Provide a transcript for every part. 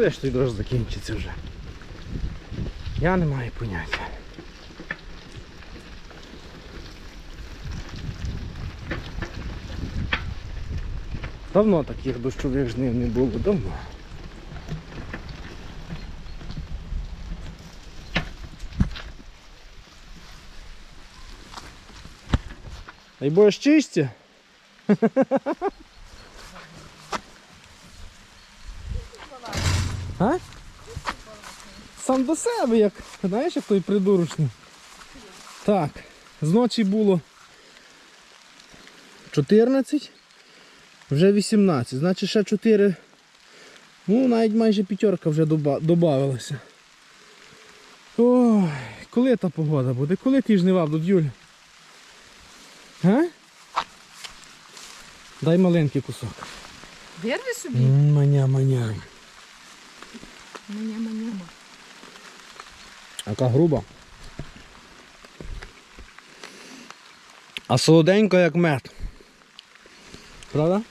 Коли ж той дощ закінчиться вже? Я не маю поняття. Давно таких дощових жнив не було, давно. Боже щастя. А? Сам до себе, як, знаєш, як той придурочний. Так, зночі було 14, вже 18, значить ще 4. Ну, навіть майже п'ятерка вже доба- Ой, коли та погода буде? Коли ті жнива будуть, Юль? А? Дай маленький кусок. Вирви собі. Маня, маня. Маняма, няма. Яка груба. А солоденько як мед. Правда?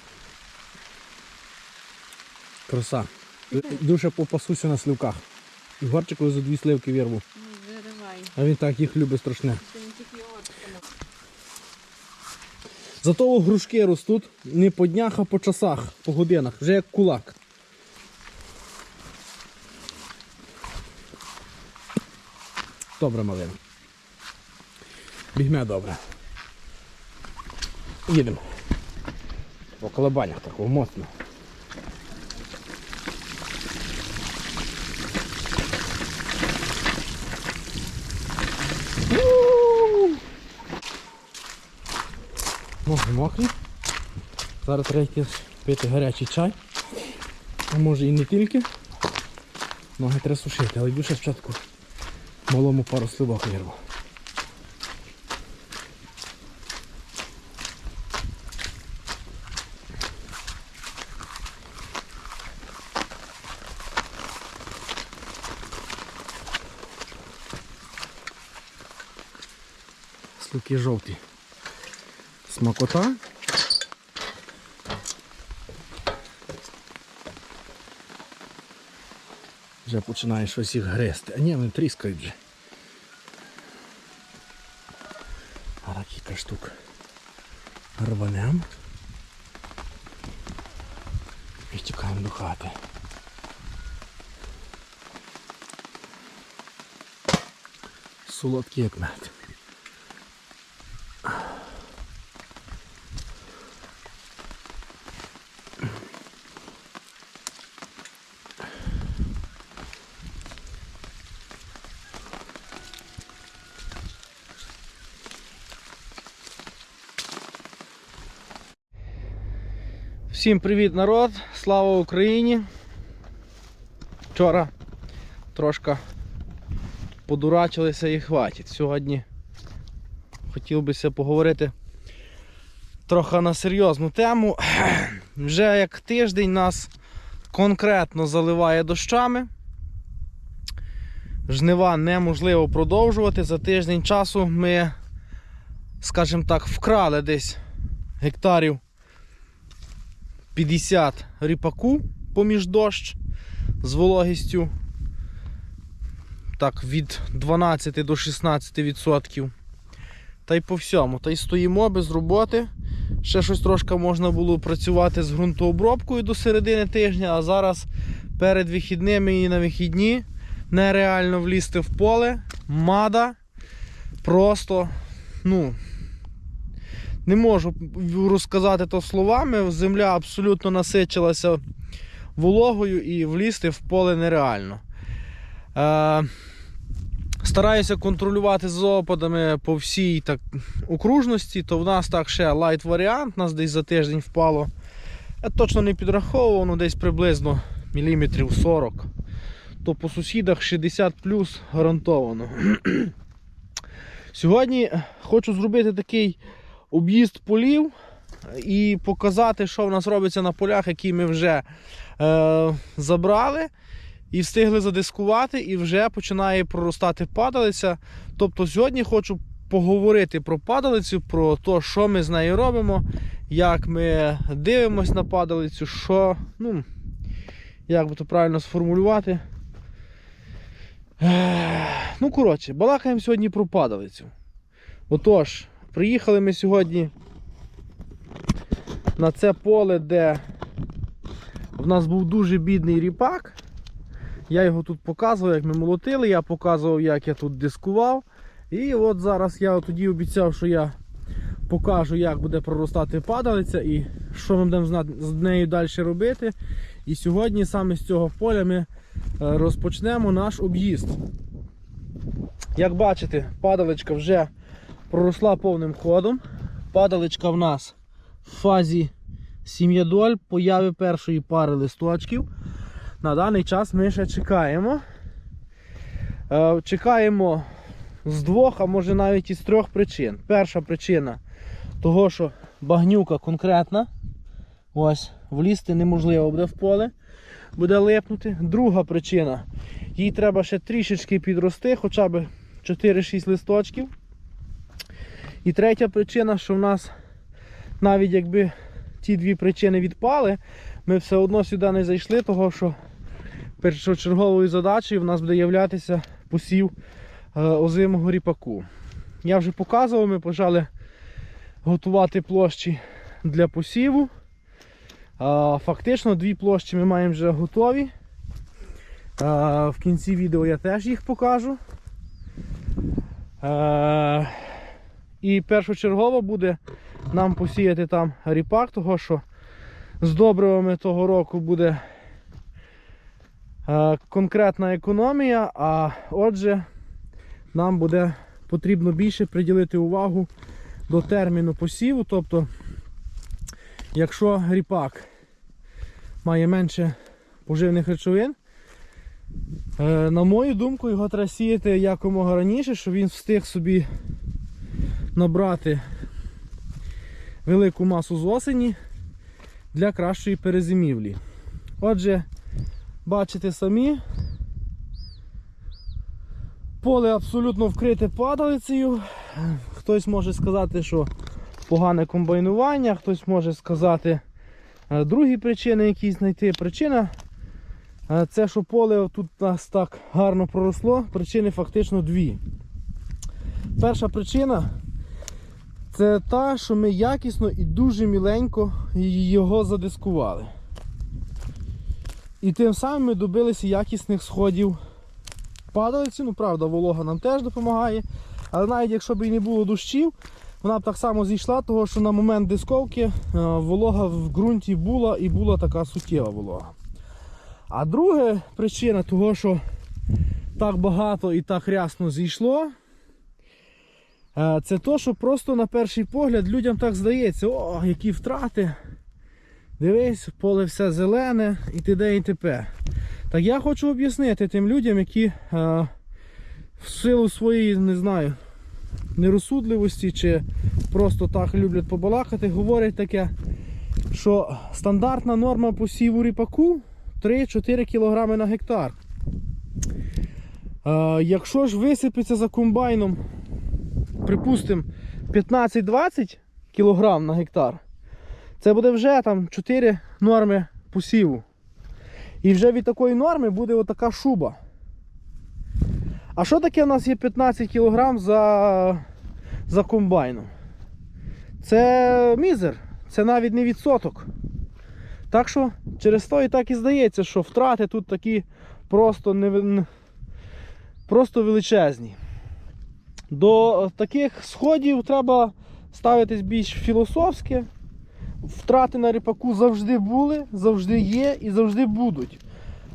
Краса. Дуже попасуся на сливках. І горчику за дві сливки вірву. А він так їх любить страшне. Зато грушки ростуть не по днях, а по часах, по годинах, вже як кулак. Добре, малина. Бігме добре. Їдемо. По колебанях такого моцно. Ноги мокрі. Зараз треба пити гарячий чай. А може і не тільки. Ноги треба сушити, але йду ще спочатку малому пару сливок вірву. Слуки жовті. Смакота. Вже починає щось їх грести. А ні, вони тріскають вже. А кілька штук рванем. І тікаємо до хати. Солодкий як мед. Всім привіт народ! Слава Україні! Вчора трошки подурачилися і хватить. Сьогодні хотів бися поговорити трохи на серйозну тему. Вже як тиждень нас конкретно заливає дощами. Жнива неможливо продовжувати. За тиждень часу ми, скажімо так, вкрали десь гектарів 50 ріпаку поміж дощ з вологістю так, від 12 до 16 відсотків. Та й по всьому. Та й стоїмо без роботи. Ще щось трошки можна було працювати з ґрунтообробкою до середини тижня, а зараз перед вихідними і на вихідні нереально влізти в поле. Мада. Просто, ну, не можу розказати то словами. Земля абсолютно насичилася вологою і влізти в поле нереально. Е, стараюся контролювати з опадами по всій так, окружності, то в нас так ще лайт варіант, нас десь за тиждень впало. Я точно не підраховував, ну десь приблизно міліметрів 40. То по сусідах 60 плюс гарантовано. Сьогодні хочу зробити такий об'їзд полів і показати, що в нас робиться на полях, які ми вже е, забрали і встигли задискувати, і вже починає проростати падалиця. Тобто сьогодні хочу поговорити про падалицю, про те, що ми з нею робимо, як ми дивимося на падалицю, що, ну, як би то правильно сформулювати. Ну, коротше, балакаємо сьогодні про падалицю. Отож, приїхали ми сьогодні на це поле, де в нас був дуже бідний ріпак. Я його тут показував, як ми молотили, я показував, як я тут дискував. І от зараз я тоді обіцяв, що я покажу, як буде проростати падалиця і що ми будемо з нею далі робити. І сьогодні саме з цього поля ми е, розпочнемо наш об'їзд. Як бачите, падаличка вже проросла повним ходом. Падаличка в нас в фазі сім'ядоль, появи першої пари листочків. На даний час ми ще чекаємо. Е, Чекаємо з двох, а може навіть із трьох причин. Перша причина того, що багнюка конкретна. Ось, влізти неможливо буде в поле, буде липнути. Друга причина. Їй треба ще трішечки підрости, хоча б 4-6 листочків. І третя причина, що в нас навіть якби ті дві причини відпали, ми все одно сюди не зайшли, того що першочерговою задачею в нас буде являтися посів е, озимого ріпаку. Я вже показував, ми почали готувати площі для посіву. Фактично дві площі ми маємо вже готові. В кінці відео я теж їх покажу. І першочергово буде нам посіяти там ріпак, того що з добривами того року буде е, конкретна економія, а отже, нам буде потрібно більше приділити увагу до терміну посіву. Тобто, якщо ріпак має менше поживних речовин, е, на мою думку, його треба сіяти якомога раніше, щоб він встиг собі набрати велику масу з осені для кращої перезимівлі. Отже, бачите самі, поле абсолютно вкрите падалицею. Хтось може сказати, що погане комбайнування, хтось може сказати е, другі причини якісь знайти. Причина е, це, що поле тут нас так гарно проросло. Причини фактично дві. Перша причина це та, що ми якісно і дуже міленько його задискували. І тим самим ми добилися якісних сходів падалиці. Ну, правда, волога нам теж допомагає. Але навіть якщо б і не було дощів, вона б так само зійшла, тому що на момент дисковки е, волога в ґрунті була і була така суттєва волога. А друга причина того, що так багато і так рясно зійшло, це то, що просто на перший погляд людям так здається, о, які втрати. Дивись, поле все зелене і т.д. і т.п. Так я хочу об'яснити тим людям, які е, в силу своєї, не знаю, нерозсудливості чи просто так люблять побалакати, говорять таке, що стандартна норма посіву ріпаку 3-4 кг на гектар. Е, якщо ж висипеться за комбайном, припустимо, 15-20 кг на гектар, це буде вже там 4 норми посіву. І вже від такої норми буде отака шуба. А що таке у нас є 15 кг за, за комбайном? Це мізер, це навіть не відсоток. Так що через то і так і здається, що втрати тут такі просто, не, просто величезні. До таких сходів треба ставитись більш філософськи. Втрати на ріпаку завжди були, завжди є і завжди будуть.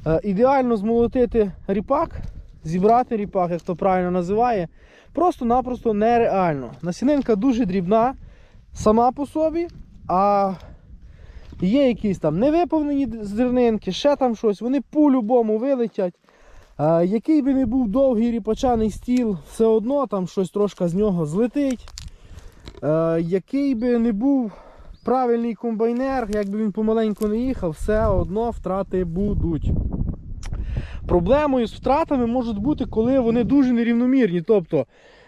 Е, ідеально змолотити ріпак, зібрати ріпак, як то правильно називає, просто-напросто нереально. Насінинка дуже дрібна сама по собі, а є якісь там невиповнені зернинки, ще там щось, вони по-любому вилетять. Який би не був довгий ріпачаний стіл, все одно там щось трошки з нього злетить. Який би не був правильний комбайнер, якби він помаленьку не їхав, все одно втрати будуть. Проблемою з втратами можуть бути, коли вони дуже нерівномірні. Тобто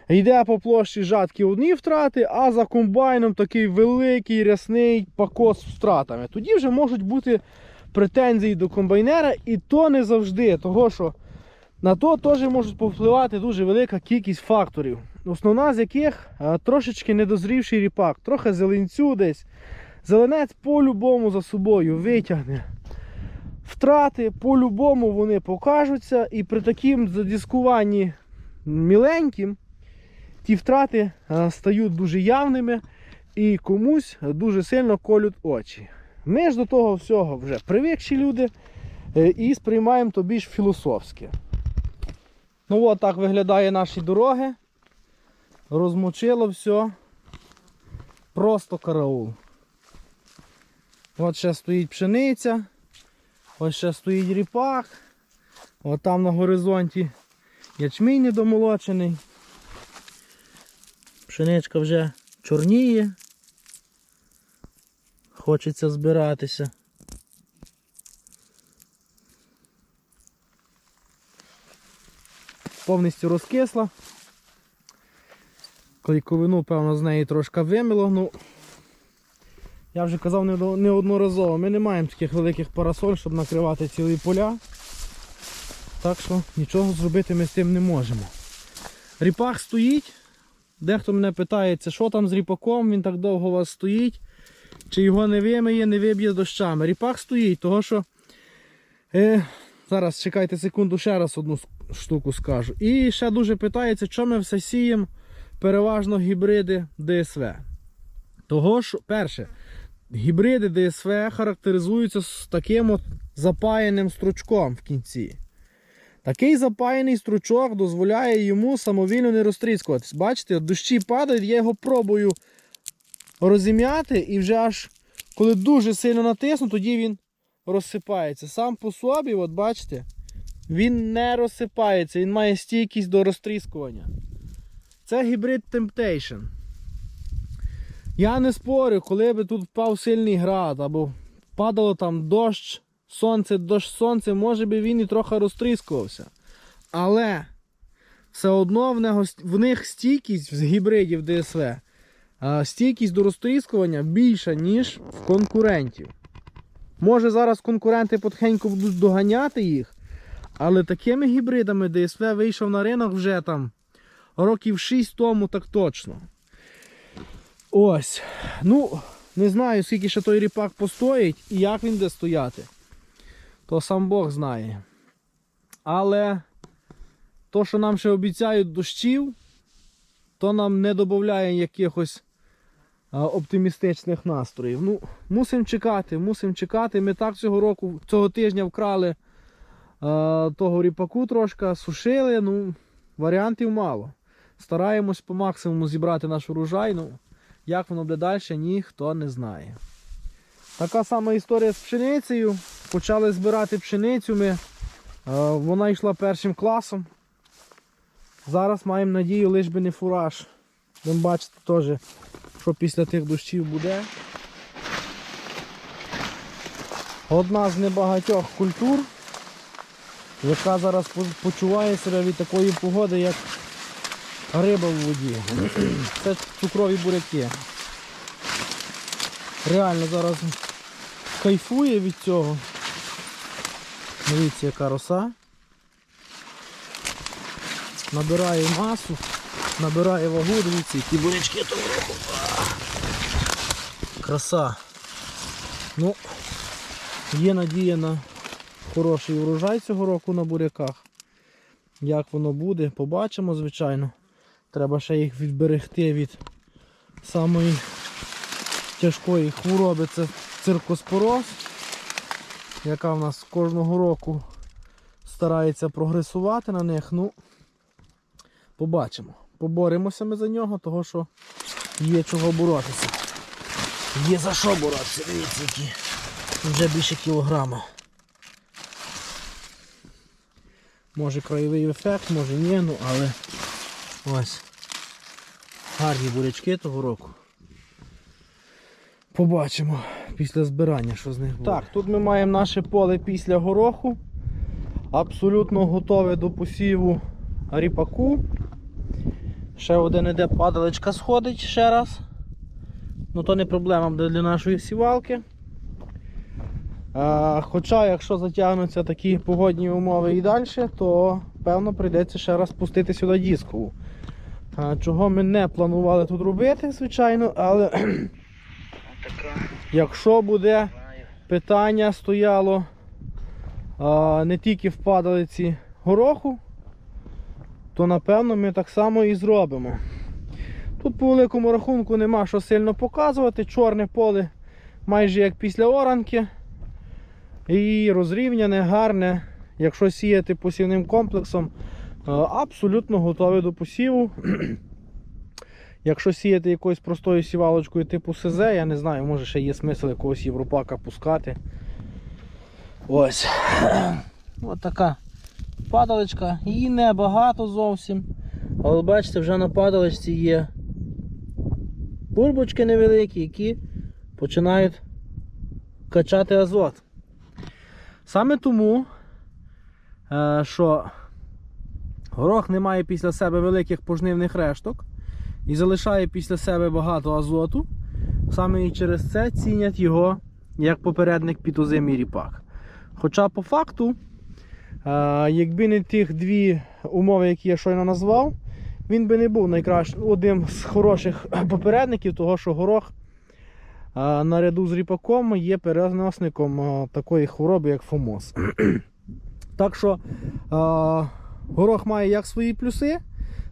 йде по площі жатки одні втрати, а за комбайном такий великий рясний пакос з втратами. Тоді вже можуть бути претензій до комбайнера, і то не завжди, того що на то теж можуть повпливати дуже велика кількість факторів. Основна з яких трошечки недозрівший ріпак, трохи зеленцю десь. Зеленець по-любому за собою витягне. Втрати по-любому вони покажуться, і при таким задіскуванні міленьким ті втрати стають дуже явними і комусь дуже сильно колють очі. Ми ж до того всього вже привикші люди е, і сприймаємо то більш філософське. Ну от так виглядає наші дороги. Розмочило все. Просто караул. От ще стоїть пшениця. Ось ще стоїть ріпак. От там на горизонті ячмінь недомолочений. Пшеничка вже чорніє. Хочеться збиратися. Повністю розкисла. Клейковину, певно, з неї трошки вимило. Ну, я вже казав неодноразово, ми не маємо таких великих парасоль, щоб накривати цілі поля. Так що нічого зробити ми з тим не можемо. Ріпак стоїть. Дехто мене питається, що там з ріпаком, він так довго у вас стоїть. Чи його не вимиє, не виб'є дощами. Ріпак стоїть, того що. Е, зараз чекайте секунду, ще раз одну штуку скажу. І ще дуже питається, чому ми все сіємо переважно гібриди ДСВ. Того що, перше, гібриди ДСВ характеризуються з таким от запаяним стручком в кінці. Такий запаяний стручок дозволяє йому самовільно не розтріскуватись. Бачите, дощі падають, я його пробую розім'яти і вже аж коли дуже сильно натисну, тоді він розсипається. Сам по собі, от бачите, він не розсипається, він має стійкість до розтріскування. Це гібрид Temptation. Я не спорю, коли би тут впав сильний град або падало там дощ, сонце, дощ, сонце, може би він і трохи розтріскувався. Але все одно в, нього, в них стійкість з гібридів ДСВ, а, стійкість до розтріскування більша, ніж в конкурентів. Може зараз конкуренти потихеньку будуть доганяти їх, але такими гібридами ДСВ вийшов на ринок вже там років 6 тому, так точно. Ось. Ну, не знаю, скільки ще той ріпак постоїть і як він буде стояти. То сам Бог знає. Але то, що нам ще обіцяють дощів, то нам не додає якихось оптимістичних настроїв. Ну, мусимо чекати, мусимо чекати. Ми так цього року, цього тижня вкрали того ріпаку трошки, сушили. Ну, варіантів мало. Стараємось по максимуму зібрати наш урожай. Ну, як воно буде далі, ніхто не знає. Така сама історія з пшеницею. Почали збирати пшеницю ми. Вона йшла першим класом. Зараз маємо надію, лиш би не фураж. Ви бачите теж, що після тих дощів буде. Одна з небагатьох культур, яка зараз почуває себе від такої погоди, як риба в воді. Це цукрові буряки. Реально зараз кайфує від цього. Дивіться, яка роса. Набирає масу, набирає вагу, дивіться, які бурячки того року. Краса. Ну, є надія на хороший урожай цього року на буряках. Як воно буде, побачимо, звичайно. Треба ще їх відберегти від самої тяжкої хвороби. Це циркоспороз, яка в нас кожного року старається прогресувати на них. Ну, побачимо. Поборемося ми за нього, того що є чого боротися. Є за що боротися, дивіться, які вже більше кілограма. Може краєвий ефект, може ні, ну але ось. Гарні бурячки того року. Побачимо після збирання, що з них буде. Так, тут ми маємо наше поле після гороху. Абсолютно готове до посіву ріпаку. Ще один іде падалечка сходить ще раз. Ну то не проблема буде для нашої сівалки. А, хоча, якщо затягнуться такі погодні умови і далі, то певно прийдеться ще раз пустити сюди дискову. Чого ми не планували тут робити, звичайно, але якщо буде питання стояло не тільки в падалиці гороху, то напевно ми так само і зробимо. Тут по великому рахунку нема що сильно показувати. Чорне поле майже як після оранки. І розрівняне, гарне. Якщо сіяти посівним комплексом, абсолютно готове до посіву. Якщо сіяти якоюсь простою сівалочкою типу СЗ, я не знаю, може ще є смисл якогось європака пускати. Ось. Ось така падалочка. Її небагато зовсім. Але бачите, вже на падалочці є бульбочки невеликі, які починають качати азот. Саме тому, е, що горох не має після себе великих пожнивних решток і залишає після себе багато азоту. Саме і через це цінять його як попередник під озимий ріпак. Хоча по факту, е, якби не тих дві умови, які я щойно назвав, він би не був найкращим одним з хороших попередників, того що горох наряду з ріпаком є переносником такої хвороби, як фомоз. так що горох має як свої плюси,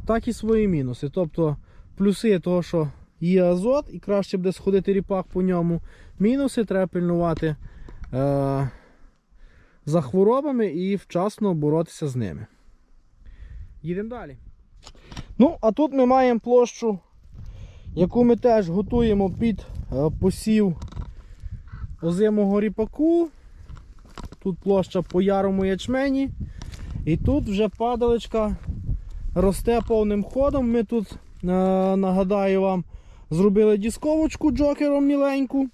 так і свої мінуси. Тобто плюси того, що є азот і краще буде сходити ріпак по ньому. Мінуси треба пильнувати е, за хворобами і вчасно боротися з ними. Їдемо далі. Ну, а тут ми маємо площу, яку ми теж готуємо під е, посів озимого ріпаку. Тут площа по ярому ячмені. І тут вже падалочка росте повним ходом. Ми тут, е, нагадаю вам, зробили дісковочку джокером міленьку.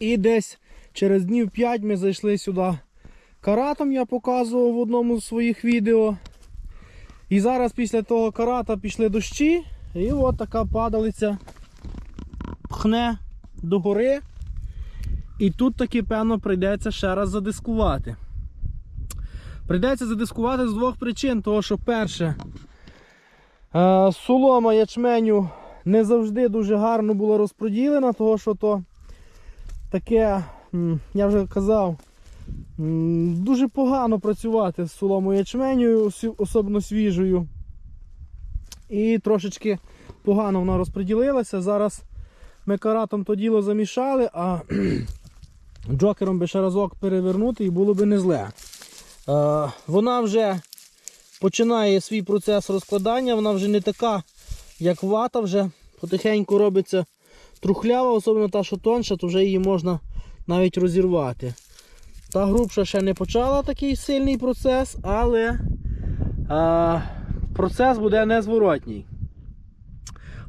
І десь через днів 5 ми зайшли сюди каратом, я показував в одному з своїх відео. І зараз після того карата пішли дощі. І от така падалиця пхне догори. І тут таки, певно, прийдеться ще раз задискувати. Прийдеться задискувати з двох причин. Того, що перше, е, солома ячменю не завжди дуже гарно була розподілена, того що то таке, я вже казав, дуже погано працювати з соломою ячменю, особливо свіжою. І трошечки погано вона розподілилася. Зараз ми каратом то діло замішали, а джокером би ще разок перевернути і було би не зле. Е, вона вже починає свій процес розкладання, вона вже не така, як вата, вже потихеньку робиться трухлява, особливо та, що тонша, то вже її можна навіть розірвати. Та грубша ще не почала такий сильний процес, але а, процес буде незворотній.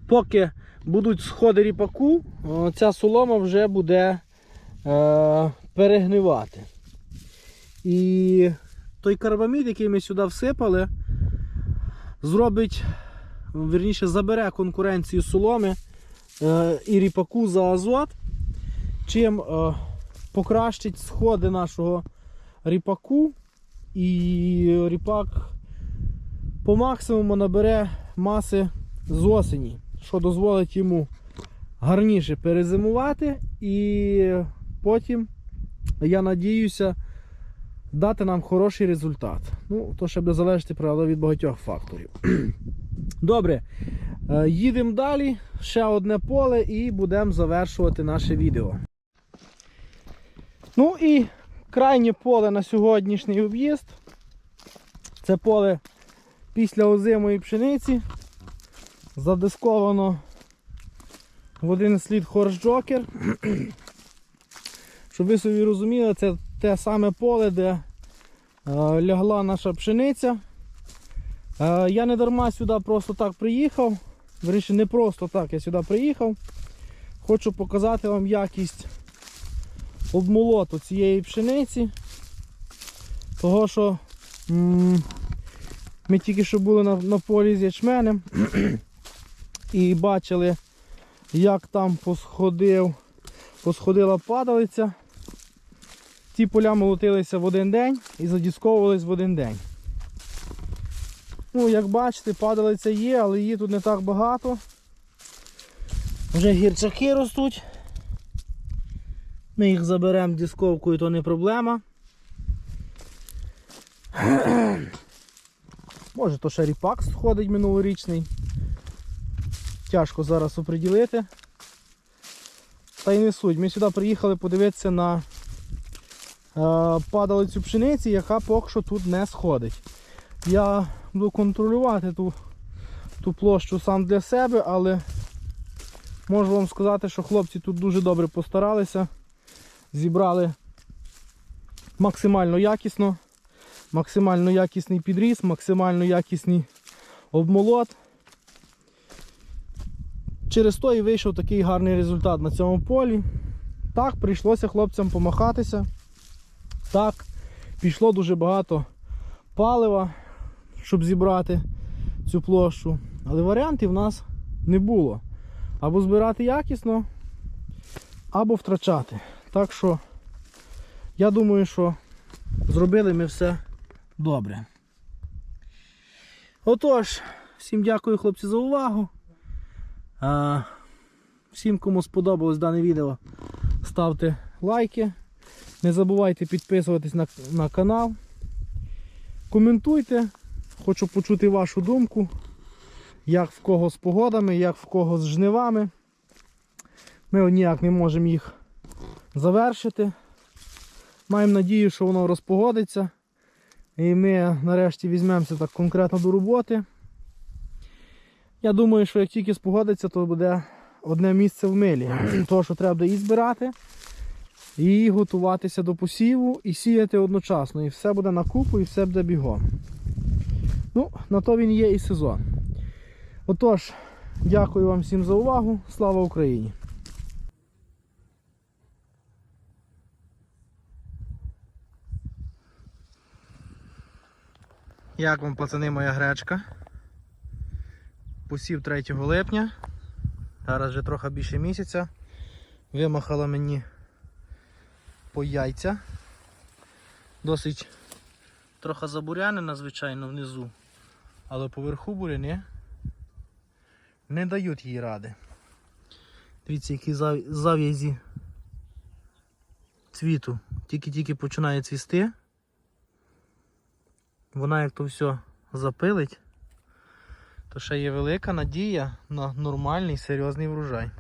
Поки будуть сходи ріпаку, ця солома вже буде е, перегнивати. І той карбамід, який ми сюди всипали, зробить, верніше, забере конкуренцію соломи е, і ріпаку за азот, чим е, покращить сходи нашого ріпаку, і ріпак по максимуму набере маси з осені, що дозволить йому гарніше перезимувати і потім, я надіюся, дати нам хороший результат. Ну, то ще буде залежати правда, від багатьох факторів. Добре, е, їдемо далі. Ще одне поле і будемо завершувати наше відео. Ну і крайнє поле на сьогоднішній об'їзд. Це поле після озимої пшениці. Задисковано в один слід хорс джокер. Щоб ви собі розуміли, це те саме поле, де е, лягла наша пшениця. Е, я не дарма сюди просто так приїхав. Вірніше, не просто так я сюди приїхав. Хочу показати вам якість обмолоту цієї пшениці. Того, що ми тільки що були на, на полі з ячменем і бачили, як там посходив, посходила падалиця. ці поля молотилися в один день і задісковувались в один день. Ну, як бачите, падалиця є, але її тут не так багато. Вже гірчаки ростуть. Ми їх заберемо дисковкою, то не проблема. Може то ще ріпак сходить минулорічний. Тяжко зараз оприділити. Та й не суть. Ми сюди приїхали подивитися на е, падалицю пшениці, яка поки що тут не сходить. Я буду контролювати ту, ту площу сам для себе, але можу вам сказати, що хлопці тут дуже добре постаралися. Зібрали максимально якісно, максимально якісний підріз, максимально якісний обмолот. Через то і вийшов такий гарний результат на цьому полі. Так, прийшлося хлопцям помахатися. Так, пішло дуже багато палива, щоб зібрати цю площу. Але варіантів в нас не було. Або збирати якісно, або втрачати. Так що, я думаю, що зробили ми все добре. Отож, всім дякую, хлопці, за увагу. Всім, кому сподобалось дане відео, ставте лайки. Не забувайте підписуватись на, на канал. Коментуйте. Хочу почути вашу думку. Як в кого з погодами, як в кого з жнивами. Ми ніяк не можемо їх завершити. Маємо надію, що воно розпогодиться. І ми нарешті візьмемося так конкретно до роботи. Я думаю, що як тільки спогодиться, то буде одне місце в милі. Того, що треба і збирати, і готуватися до посіву, і сіяти одночасно. І все буде на купу, і все буде бігом. Ну, на то він є і сезон. Отож, дякую вам всім за увагу. Слава Україні! Як вам, пацани, моя гречка? Посів 3 липня. Зараз вже трохи більше місяця. Вимахала мені по яйця. Досить трохи забурянена, звичайно, внизу. Але поверху буряни не дають їй ради. Дивіться, які зав'язі цвіту. Тільки-тільки починає цвісти. Вона як то все запилить, то ще є велика надія на нормальний серйозний врожай.